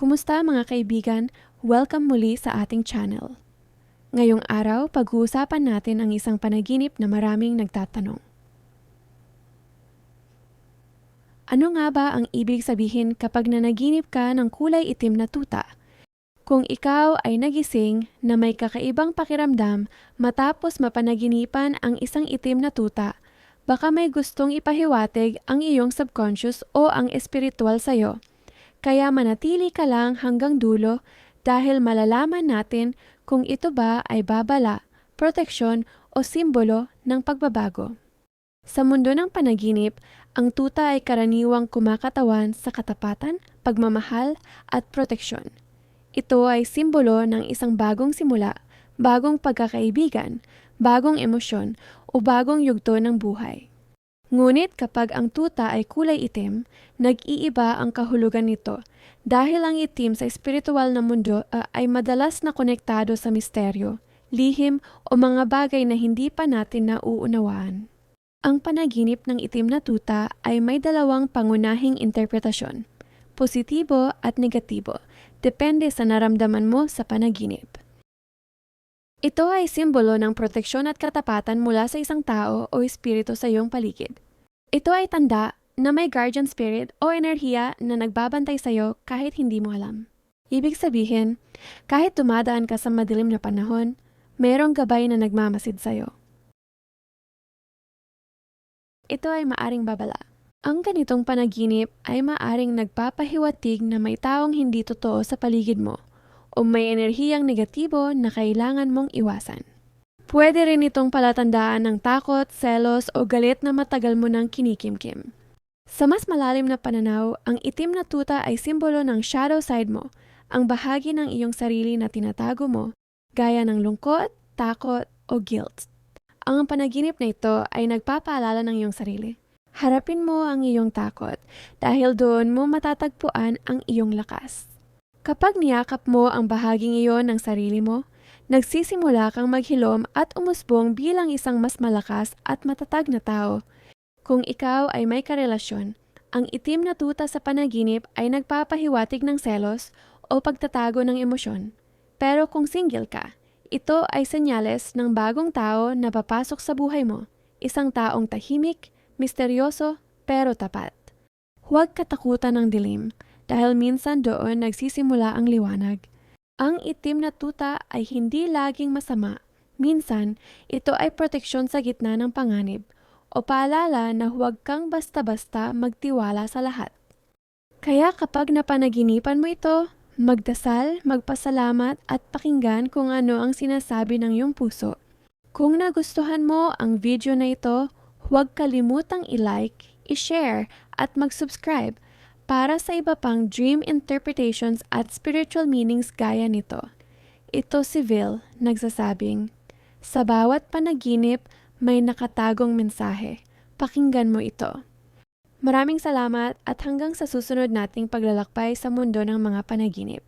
Kumusta mga kaibigan? Welcome muli sa ating channel. Ngayong araw, pag-uusapan natin ang isang panaginip na maraming nagtatanong. Ano nga ba ang ibig sabihin kapag nanaginip ka ng kulay itim na tuta? Kung ikaw ay nagising na may kakaibang pakiramdam matapos mapanaginipan ang isang itim na tuta, baka may gustong ipahiwatig ang iyong subconscious o ang espiritual sa'yo. Kaya manatili ka lang hanggang dulo dahil malalaman natin kung ito ba ay babala, proteksyon o simbolo ng pagbabago. Sa mundo ng panaginip, ang tuta ay karaniwang kumakatawan sa katapatan, pagmamahal at proteksyon. Ito ay simbolo ng isang bagong simula, bagong pagkakaibigan, bagong emosyon o bagong yugto ng buhay. Ngunit kapag ang tuta ay kulay itim, nag-iiba ang kahulugan nito dahil ang itim sa espiritual na mundo uh, ay madalas na konektado sa misteryo, lihim o mga bagay na hindi pa natin nauunawaan. Ang panaginip ng itim na tuta ay may dalawang pangunahing interpretasyon, positibo at negatibo, depende sa naramdaman mo sa panaginip. Ito ay simbolo ng proteksyon at katapatan mula sa isang tao o espiritu sa iyong paligid. Ito ay tanda na may guardian spirit o enerhiya na nagbabantay sa iyo kahit hindi mo alam. Ibig sabihin, kahit dumadaan ka sa madilim na panahon, mayroong gabay na nagmamasid sa iyo. Ito ay maaring babala. Ang ganitong panaginip ay maaring nagpapahiwatig na may taong hindi totoo sa paligid mo o may enerhiyang negatibo na kailangan mong iwasan. Pwede rin itong palatandaan ng takot, selos o galit na matagal mo nang kinikimkim. Sa mas malalim na pananaw, ang itim na tuta ay simbolo ng shadow side mo, ang bahagi ng iyong sarili na tinatago mo, gaya ng lungkot, takot o guilt. Ang panaginip na ito ay nagpapaalala ng iyong sarili. Harapin mo ang iyong takot dahil doon mo matatagpuan ang iyong lakas. Kapag niyakap mo ang bahaging iyon ng sarili mo, nagsisimula kang maghilom at umusbong bilang isang mas malakas at matatag na tao. Kung ikaw ay may karelasyon, ang itim na tuta sa panaginip ay nagpapahiwatig ng selos o pagtatago ng emosyon. Pero kung single ka, ito ay senyales ng bagong tao na papasok sa buhay mo, isang taong tahimik, misteryoso, pero tapat. Huwag katakutan ng dilim dahil minsan doon nagsisimula ang liwanag. Ang itim na tuta ay hindi laging masama. Minsan, ito ay proteksyon sa gitna ng panganib o paalala na huwag kang basta-basta magtiwala sa lahat. Kaya kapag napanaginipan mo ito, magdasal, magpasalamat at pakinggan kung ano ang sinasabi ng iyong puso. Kung nagustuhan mo ang video na ito, huwag kalimutang i-like, i-share at mag-subscribe para sa iba pang dream interpretations at spiritual meanings gaya nito. Ito si Vil, nagsasabing, Sa bawat panaginip, may nakatagong mensahe. Pakinggan mo ito. Maraming salamat at hanggang sa susunod nating paglalakbay sa mundo ng mga panaginip.